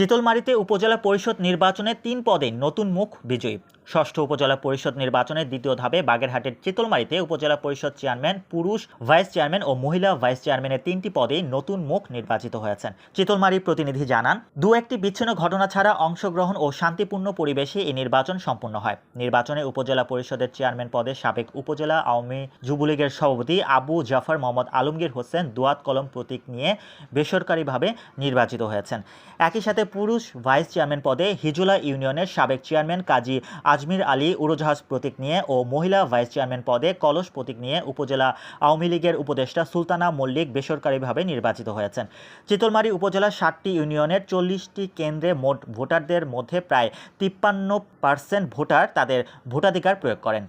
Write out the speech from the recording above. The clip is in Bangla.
চিতলমারিতে উপজেলা পরিষদ নির্বাচনে তিন পদে নতুন মুখ বিজয়ী। ষষ্ঠ উপজেলা পরিষদ নির্বাচনের দ্বিতীয় ধাপে বাগেরহাটের চিতলমারিতে উপজেলা পরিষদ চেয়ারম্যান, পুরুষ ভাইস চেয়ারম্যান ও মহিলা ভাইস চেয়ারম্যানের তিনটি পদেই নতুন মুখ নির্বাচিত হয়েছেন। চিতলমারি প্রতিনিধি জানান দু একটি বিচ্ছিন্ন ঘটনা ছাড়া অংশগ্রহণ ও শান্তিপূর্ণ পরিবেশে এই নির্বাচন সম্পন্ন হয়। নির্বাচনে উপজেলা পরিষদের চেয়ারম্যান পদে সাবেক উপজেলা আওয়ামী যুবলীগের সভাপতি আবু জাফর মোহাম্মদ আলমগীর হোসেন দুয়াত কলম প্রতীক নিয়ে বেসরকারিভাবে নির্বাচিত হয়েছেন। একই সাথে পুরুষ ভাইস চেয়ারম্যান পদে হিজুলা ইউনিয়নের সাবেক চেয়ারম্যান কাজী আজমির আলী উড়োজাহাজ প্রতীক নিয়ে ও মহিলা ভাইস চেয়ারম্যান পদে কলস প্রতীক নিয়ে উপজেলা আওয়ামী লীগের উপদেষ্টা সুলতানা মল্লিক বেসরকারিভাবে নির্বাচিত হয়েছেন। চিতলমারী উপজেলা ষাটটি ইউনিয়নের চল্লিশটি কেন্দ্রে মোট ভোটারদের মধ্যে প্রায় তিপ্পান্ন পার্সেন্ট ভোটার তাদের ভোটাধিকার প্রয়োগ করেন।